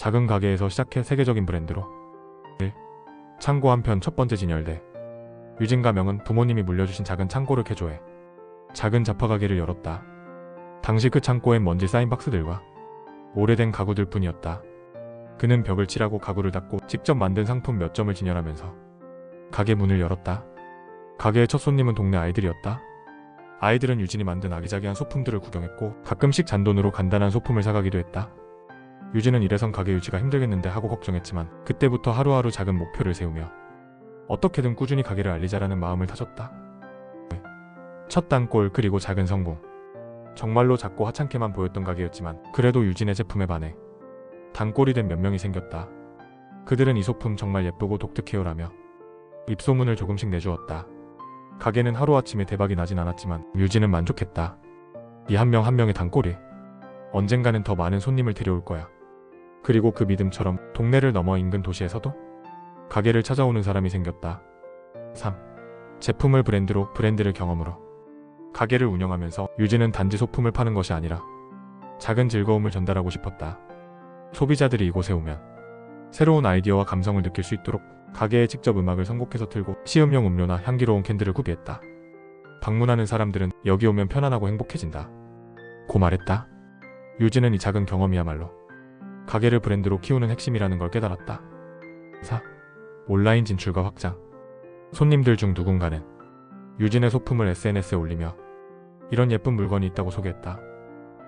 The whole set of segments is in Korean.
작은 가게에서 시작해 세계적인 브랜드로 1. 창고 한편 첫 번째 진열대 유진 가명은 부모님이 물려주신 작은 창고를 개조해 작은 잡화 가게를 열었다. 당시 그 창고엔 먼지 쌓인 박스들과 오래된 가구들 뿐이었다. 그는 벽을 칠하고 가구를 닫고 직접 만든 상품 몇 점을 진열하면서 가게 문을 열었다. 가게의 첫 손님은 동네 아이들이었다. 아이들은 유진이 만든 아기자기한 소품들을 구경했고 가끔씩 잔돈으로 간단한 소품을 사가기도 했다. 유진은 이래선 가게 유지가 힘들겠는데 하고 걱정했지만 그때부터 하루하루 작은 목표를 세우며 어떻게든 꾸준히 가게를 알리자라는 마음을 다졌다. 첫 단골 그리고 작은 성공. 정말로 작고 하찮게만 보였던 가게였지만 그래도 유진의 제품에 반해 단골이 된 몇 명이 생겼다. 그들은 이 소품 정말 예쁘고 독특해요라며 입소문을 조금씩 내주었다. 가게는 하루아침에 대박이 나진 않았지만 유진은 만족했다. 이 한 명한 명의 단골이 언젠가는 더 많은 손님을 데려올 거야. 그리고 그 믿음처럼 동네를 넘어 인근 도시에서도 가게를 찾아오는 사람이 생겼다. 3. 제품을 브랜드로 브랜드를 경험으로 가게를 운영하면서 유진은 단지 소품을 파는 것이 아니라 작은 즐거움을 전달하고 싶었다. 소비자들이 이곳에 오면 새로운 아이디어와 감성을 느낄 수 있도록 가게에 직접 음악을 선곡해서 틀고 시음용 음료나 향기로운 캔들을 구비했다. 방문하는 사람들은 여기 오면 편안하고 행복해진다. 고 말했다. 유진은 이 작은 경험이야말로 가게를 브랜드로 키우는 핵심이라는 걸 깨달았다. 4. 온라인 진출과 확장. 손님들 중 누군가는 유진의 소품을 SNS에 올리며 이런 예쁜 물건이 있다고 소개했다.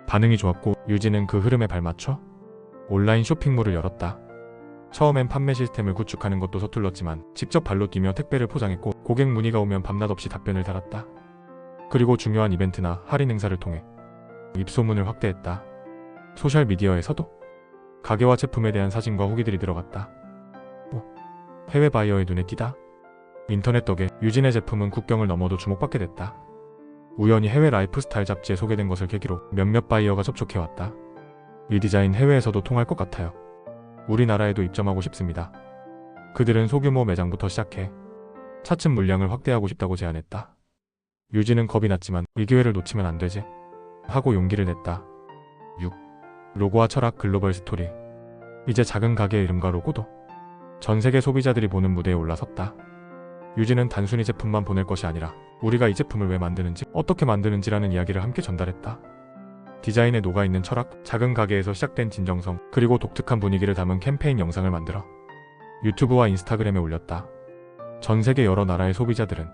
반응이 좋았고 유진은 그 흐름에 발맞춰 온라인 쇼핑몰을 열었다. 처음엔 판매 시스템을 구축하는 것도 서툴렀지만 직접 발로 뛰며 택배를 포장했고 고객 문의가 오면 밤낮 없이 답변을 달았다. 그리고 중요한 이벤트나 할인 행사를 통해 입소문을 확대했다. 소셜미디어에서도 가게와 제품에 대한 사진과 후기들이 들어갔다. 뭐, 해외 바이어의 눈에 띄다. 인터넷 덕에 유진의 제품은 국경을 넘어도 주목받게 됐다. 우연히 해외 라이프스타일 잡지에 소개된 것을 계기로 몇몇 바이어가 접촉해왔다. 이 디자인 해외에서도 통할 것 같아요. 우리나라에도 입점하고 싶습니다. 그들은 소규모 매장부터 시작해 차츰 물량을 확대하고 싶다고 제안했다. 유진은 겁이 났지만 이 기회를 놓치면 안 되지. 하고 용기를 냈다. 6. 로고와 철학 글로벌 스토리. 이제 작은 가게의 이름과 로고도 전 세계 소비자들이 보는 무대에 올라섰다. 유진은 단순히 제품만 보낼 것이 아니라 우리가 이 제품을 왜 만드는지, 어떻게 만드는지라는 이야기를 함께 전달했다. 디자인에 녹아있는 철학, 작은 가게에서 시작된 진정성, 그리고 독특한 분위기를 담은 캠페인 영상을 만들어 유튜브와 인스타그램에 올렸다. 전 세계 여러 나라의 소비자들은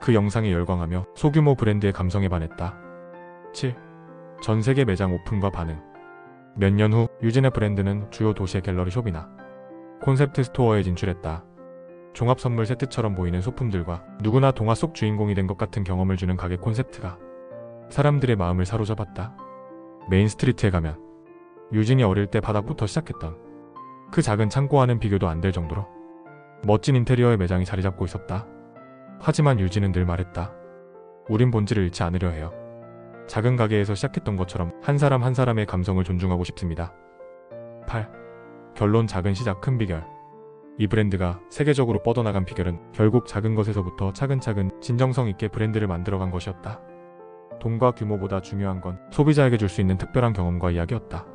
그 영상에 열광하며 소규모 브랜드의 감성에 반했다. 7. 전 세계 매장 오픈과 반응. 몇 년 후 유진의 브랜드는 주요 도시의 갤러리 숍이나 콘셉트 스토어에 진출했다. 종합 선물 세트처럼 보이는 소품들과 누구나 동화 속 주인공이 된 것 같은 경험을 주는 가게 콘셉트가 사람들의 마음을 사로잡았다. 메인 스트리트에 가면 유진이 어릴 때 바닥부터 시작했던 그 작은 창고와는 비교도 안 될 정도로 멋진 인테리어의 매장이 자리 잡고 있었다. 하지만 유진은 늘 말했다. 우린 본질을 잃지 않으려 해요. 작은 가게에서 시작했던 것처럼 한 사람 한 사람의 감성을 존중하고 싶습니다. 8. 결론 작은 시작 큰 비결. 이 브랜드가 세계적으로 뻗어나간 비결은 결국 작은 것에서부터 차근차근 진정성 있게 브랜드를 만들어간 것이었다. 돈과 규모보다 중요한 건 소비자에게 줄 수 있는 특별한 경험과 이야기였다.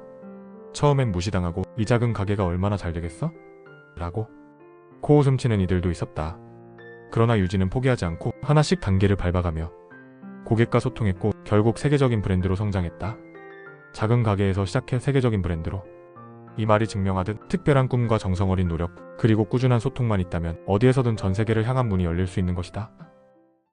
처음엔 무시당하고 이 작은 가게가 얼마나 잘 되겠어? 라고 코웃음 치는 이들도 있었다. 그러나 유진은 포기하지 않고 하나씩 단계를 밟아가며 고객과 소통했고 결국 세계적인 브랜드로 성장했다. 작은 가게에서 시작해 세계적인 브랜드로 이 말이 증명하듯 특별한 꿈과 정성 어린 노력 그리고 꾸준한 소통만 있다면 어디에서든 전 세계를 향한 문이 열릴 수 있는 것이다.